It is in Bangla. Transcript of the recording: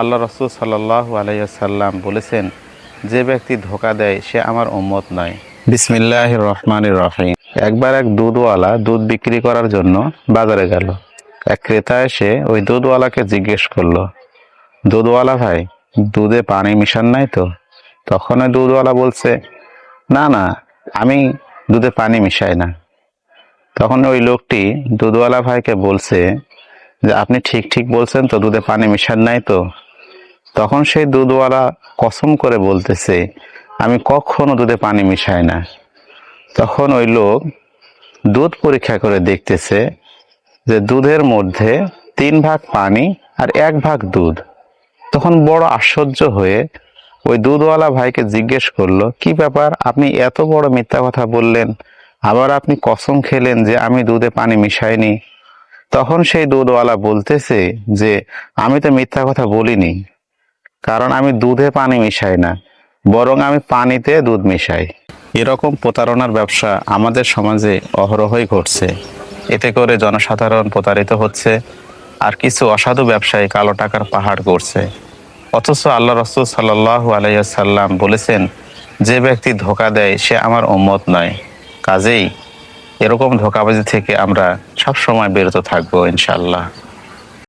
আল্লাহ রসুল সাল্লাহ আলাইসাল্লাম বলেছেন, যে ব্যক্তি ধোকা দেয়, সে আমার উম্মত নয়। বিসমিল্লাহ রহমান রহিম। একবার এক দুধওয়ালা দুধ বিক্রি করার জন্য বাজারে গেল। এক ক্রেতা এসে ওই দুধওয়ালাকে জিজ্ঞেস করল, দুধওয়ালা ভাই, দুধে পানি মিশান নাই তো? তখন ওই দুধওয়ালা বলছে, না না, আমি দুধে পানি মিশাই না। তখন ওই লোকটি দুধওয়ালা ভাইকে বলছে যে, আপনি ঠিক ঠিক বলছেন তো দুধে পানি মিশান নাই তো? তখন সেই দুধওয়ালা কসম করে বলতেছে, আমি কখনো দুধে পানি মিশাই না। তখন ওই লোক দুধ পরীক্ষা করে দেখতেছে যে দুধের মধ্যে তিন ভাগ পানি আর এক ভাগ দুধ। তখন বড় আশ্চর্য হয়ে ওই দুধওয়ালা ভাইকে জিজ্ঞেস করল, কি ব্যাপার? আপনি এত বড় মিথ্যা কথা বললেন। আবার আপনি কসম খেলেন যে আমি দুধে পানি মিশাইনি? তখন সেই দুধওয়ালা বলতেছে যে, আমি তো মিথ্যা কথা বলিনি। কারণ আমি দুধে পানি মিশাই না, বরং আমি পানিতে দুধ মিশাই। এরকম প্রতারণার ব্যবসা আমাদের সমাজে অহরহই ঘটছে। এতে করে জনসাধারণ প্রতারিত হচ্ছে আর কিছু অসাধু ব্যবসায়ী কালো টাকার পাহাড় করছে অথচ আল্লাহ রসুল সাল্লাহ আলাইসাল্লাম বলেছেন, যে ব্যক্তি ধোকা দেয়, সে আমার উম্মত নয়। কাজেই এরকম ধোকাবাজি থেকে আমরা সব সময় বিরত থাকব ইনশাল্লাহ